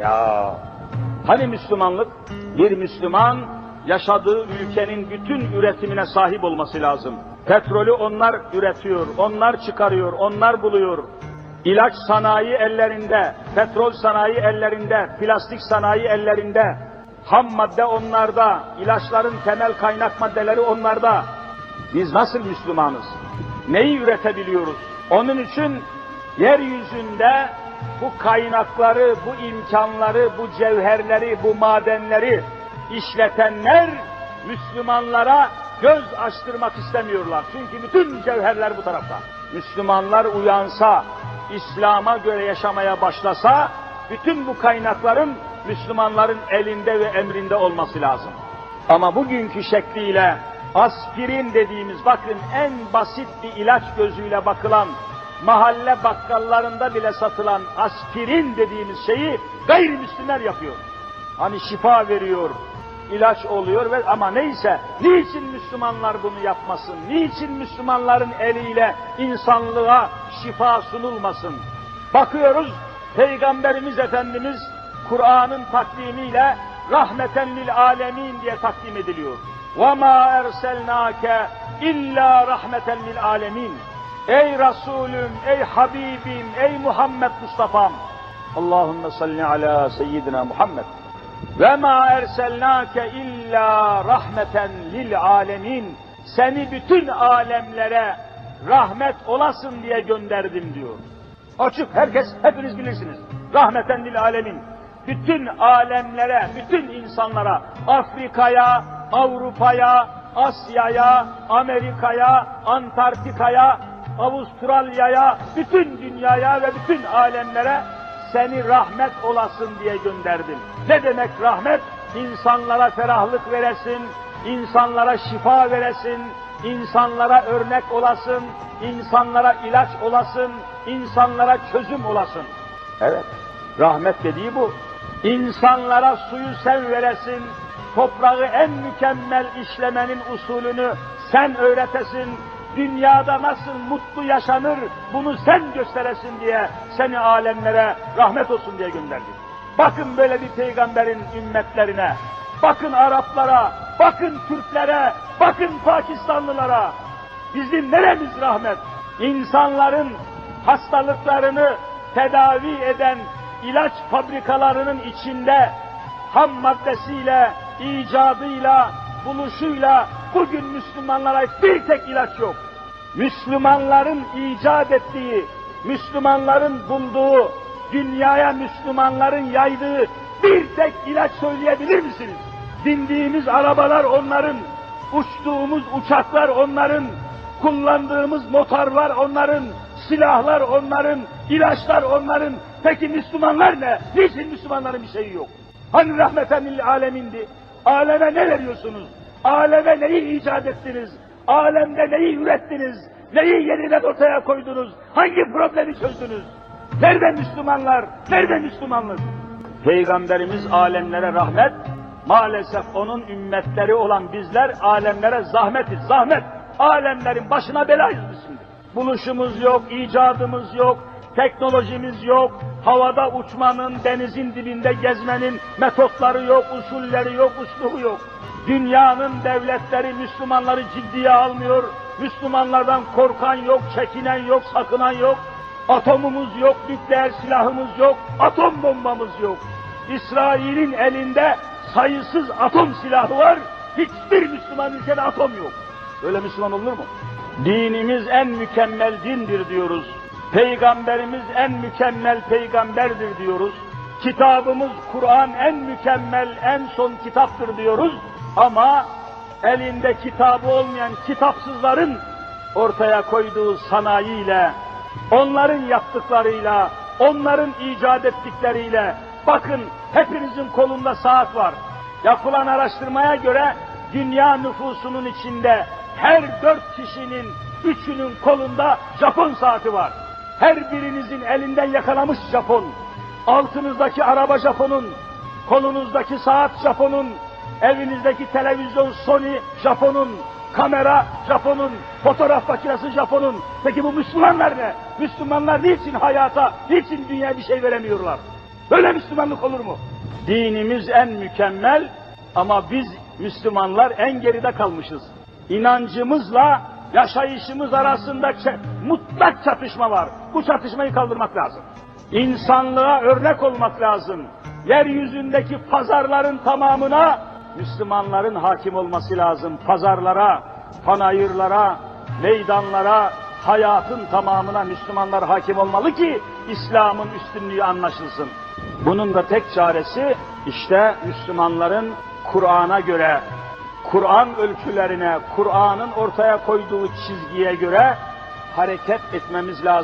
Ya hani Müslümanlık? Bir Müslüman yaşadığı ülkenin bütün üretimine sahip olması lazım. Petrolü onlar üretiyor, onlar çıkarıyor, onlar buluyor. İlaç sanayi ellerinde, petrol sanayi ellerinde, plastik sanayi ellerinde, ham madde onlarda, ilaçların temel kaynak maddeleri onlarda. Biz nasıl Müslümanız? Neyi üretebiliyoruz? Onun için yeryüzünde bu kaynakları, bu imkanları, bu cevherleri, bu madenleri işletenler Müslümanlara göz açtırmak istemiyorlar. Çünkü bütün cevherler bu tarafta. Müslümanlar uyansa, İslam'a göre yaşamaya başlasa, bütün bu kaynakların Müslümanların elinde ve emrinde olması lazım. Ama bugünkü şekliyle aspirin dediğimiz bakın en basit bir ilaç gözüyle bakılan mahalle bakkallarında bile satılan aspirin dediğimiz şeyi gayrimüslimler yapıyor. Hani şifa veriyor, ilaç oluyor ve ama neyse niçin Müslümanlar bunu yapmasın? Niçin Müslümanların eliyle insanlığa şifa sunulmasın? Bakıyoruz Peygamberimiz Efendimiz Kur'an'ın takdimiyle rahmeten lil alemin diye takdim ediliyor. Ve ma erselnake illa rahmeten lil alemin. Ey Resulüm, ey Habibim, ey Muhammed Mustafa'm. Allahümme salli ala seyyidina Muhammed. Ve ma erselnake illa rahmeten lil alemin. Seni bütün alemlere rahmet olasın diye gönderdim diyor. Açık herkes hepiniz bilirsiniz. Rahmeten lil alemin. Bütün alemlere, bütün insanlara, Afrika'ya, Avrupa'ya, Asya'ya, Amerika'ya, Antarktika'ya, Avustralya'ya, bütün dünyaya ve bütün alemlere seni rahmet olasın diye gönderdim. Ne demek rahmet? İnsanlara ferahlık veresin, insanlara şifa veresin, insanlara örnek olasın, insanlara ilaç olasın, insanlara çözüm olasın. Evet, rahmet dediği bu. İnsanlara suyu sen veresin, toprağı en mükemmel işlemenin usulünü sen öğretesin, dünyada nasıl mutlu yaşanır bunu sen gösteresin diye seni alemlere rahmet olsun diye gönderdik. Bakın böyle bir peygamberin ümmetlerine, bakın Araplara, bakın Türklere, bakın Pakistanlılara. Bizim neremiz rahmet? İnsanların hastalıklarını tedavi eden ilaç fabrikalarının içinde ham maddesiyle, icadıyla, buluşuyla bugün Müslümanlara bir tek ilaç yok. Müslümanların icat ettiği, Müslümanların bulduğu, dünyaya Müslümanların yaydığı bir tek ilaç söyleyebilir misiniz? Bindiğimiz arabalar onların, uçtuğumuz uçaklar onların, kullandığımız motorlar onların, silahlar onların, ilaçlar onların. Peki Müslümanlar ne? Niçin Müslümanların bir şeyi yok? Hani rahmeten lil alemindi? Aleme ne veriyorsunuz? Aleme neyi icat ettiniz? Alemde neyi ürettiniz? Neyi yeniden ortaya koydunuz? Hangi problemi çözdünüz? Nerede Müslümanlar? Nerede Müslümanlık? Peygamberimiz alemlere rahmet, maalesef onun ümmetleri olan bizler alemlere zahmetiz, zahmet. Alemlerin başına belayız biz şimdi. Buluşumuz yok, icadımız yok, teknolojimiz yok, havada uçmanın, denizin dibinde gezmenin metotları yok, usulleri yok, uslubu yok. Dünyanın devletleri Müslümanları ciddiye almıyor, Müslümanlardan korkan yok, çekinen yok, sakınan yok. Atomumuz yok, nükleer silahımız yok, atom bombamız yok. İsrail'in elinde sayısız atom silahı var, hiçbir Müslüman ülkede atom yok. Öyle Müslüman olur mu? Dinimiz en mükemmel dindir diyoruz. Peygamberimiz en mükemmel peygamberdir diyoruz. Kitabımız Kur'an en mükemmel, en son kitaptır diyoruz. Ama elinde kitabı olmayan kitapsızların ortaya koyduğu sanayiyle, onların yaptıklarıyla, onların icat ettikleriyle, bakın hepinizin kolunda saat var. Yapılan araştırmaya göre dünya nüfusunun içinde her dört kişinin üçünün kolunda Japon saati var. Her birinizin elinden yakalamış Japon. Altınızdaki araba Japon'un, kolunuzdaki saat Japon'un, evinizdeki televizyon Sony Japon'un, kamera Japon'un, fotoğraf makinesi Japon'un. Peki bu Müslümanlar ne? Müslümanlar niçin hayata, niçin dünyaya bir şey veremiyorlar? Böyle Müslümanlık olur mu? Dinimiz en mükemmel ama biz Müslümanlar en geride kalmışız. İnancımızla yaşayışımız arasında mutlak çatışma var. Bu çatışmayı kaldırmak lazım. İnsanlığa örnek olmak lazım. Yeryüzündeki pazarların tamamına Müslümanların hakim olması lazım. Pazarlara, panayırlara, meydanlara, hayatın tamamına Müslümanlar hakim olmalı ki İslam'ın üstünlüğü anlaşılsın. Bunun da tek çaresi işte Müslümanların Kur'an'a göre, Kur'an ölçülerine, Kur'an'ın ortaya koyduğu çizgiye göre hareket etmemiz lazım.